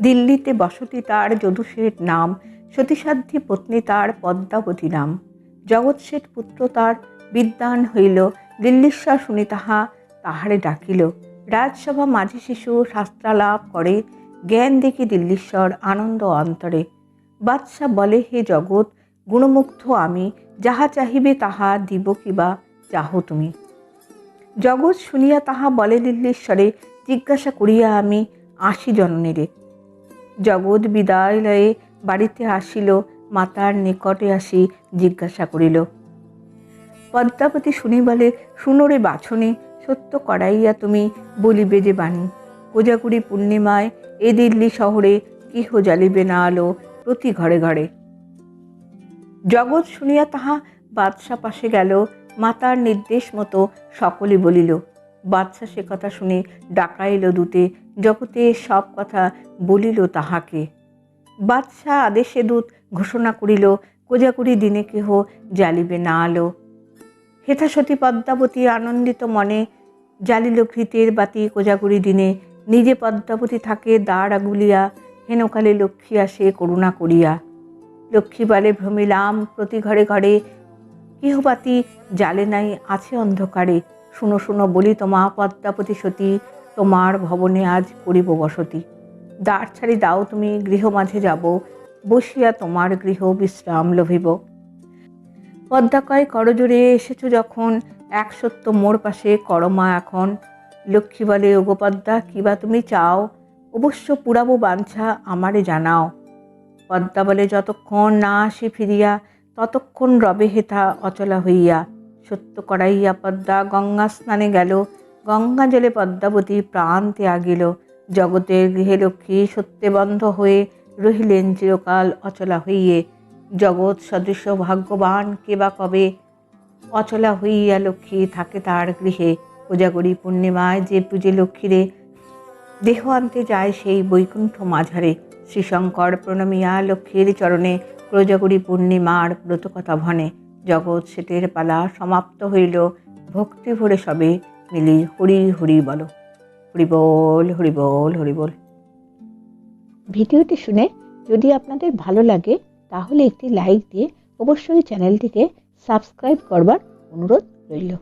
দিল্লিতে বসতি তার যদু শেঠ নাম, সতীসাধ্যী পত্নী তার পদ্মাবতী নাম। জগৎ শেঠ পুত্র তার বিদ্বান হইল দিল্লীশ্বর শুনি তাহা তাহারে ডাকিল। রাজসভা মাঝি শিশু শাস্ত্রালাভ করে, জ্ঞান দেখি দিল্লীশ্বর আনন্দ অন্তরে। বাদশাহ বলে, হে জগৎ, গুণমুগ্ধ আমি, যাহা চাহিবে তাহা দিব কিবা, চাহ তুমি। জগৎ শুনিয়া তাহা বলে দিল্লীশ্বরে, জিজ্ঞাসা করিয়া আমি আসি জননেরে। জগৎ বিদায়লয়ে বাড়িতে আসিল, মাতার নিকটে আসি জিজ্ঞাসা করিল, পদ্মাবতী শুনি বলে শুনোরে বাছনে সত্য করাইয়া তুমি বলিবে যে বাণী, কোজাগুড়ি পূর্ণিমায় এ দিল্লি শহরে কেহ জ্বালিবে না আলো প্রতি ঘরে ঘরে? জগৎ শুনিয়া তাহা বাদশা পাশে গেল, মাতার নির্দেশ মতো সকলে বলিল বাদশা সে কথা শুনে ডাকাইল দূতে, জগতে সব কথা বলিল তাহাকে। বাদশাহ আদেশে দূত ঘোষণা করিল কোজাকুড়ি দিনে কেহ জ্বালিবে না আলো। হেথাসতী পদ্মাবতী আনন্দিত মনে জ্বালিল ঘৃতের বাতি কোজাগুড়ি দিনে। নিজে পদ্মাবতী থাকে দ্বার আগুলিয়া, হেনকালে লক্ষ্মী আসে করুণা করিয়া। লক্ষ্মী বলে, ভ্রমিলাম প্রতি ঘরে ঘরে গৃহপাতি জালে নাই, আছে অন্ধকারে। শুনো শুনো, বলি তোমা, পদ্মাপতি সতী, তোমার ভবনে আজ করিব বসতি। দ্বার ছাড়ি দাও তুমি, গৃহ মাঝে যাব, বসিয়া তোমার গৃহ বিশ্রাম লভিব। পদ্মাকয় করজোরে এসেছ যখন, এক সত্য মোর পাশে করমা এখন। লক্ষ্মী বলে, ওগো পদ্মা কিবা তুমি চাও? অবশ্য পুরাবো বাঞ্ছা আমারে জানাও। পদ্মা বলে, যতক্ষণ না আসি ফিরিয়া, ততক্ষণ রবে হেথা অচলা হইয়া। সত্য করাইয়া পদ্মা গঙ্গা স্নানে গেল। গঙ্গা জলে পদ্মাবতী প্রাণ ত্যাগিল। জগতের গৃহে লক্ষ্মী সত্যে বন্ধ হয়ে রহিলেন চিরকাল অচলা হইয়ে। জগৎ সদৃশ ভাগ্যবান কে বা কবে? অচলা হইয়া লক্ষ্মী থাকে তার গৃহে। কোজাগরী পূর্ণিমায় যে পূজে লক্ষ্মীরে, দেহ আনতে যায় সেই বৈকুণ্ঠ মাঝারে। শ্রীশঙ্কর প্রণমিয়া লক্ষ্মীর চরণে প্রজাগুড়ি পূর্ণিমার ব্রতকথা ভনে। জগৎ সেটের পালা সমাপ্ত হইল। ভক্তি ভরে সবে মিলি হরি হরি বলো। হরি বল হরি বল হরি বল। ভিডিওটি শুনে যদি আপনাদের ভালো লাগে, তাহলে একটি লাইক দিয়ে অবশ্যই চ্যানেলটিকে সাবস্ক্রাইব করবার অনুরোধ রইল।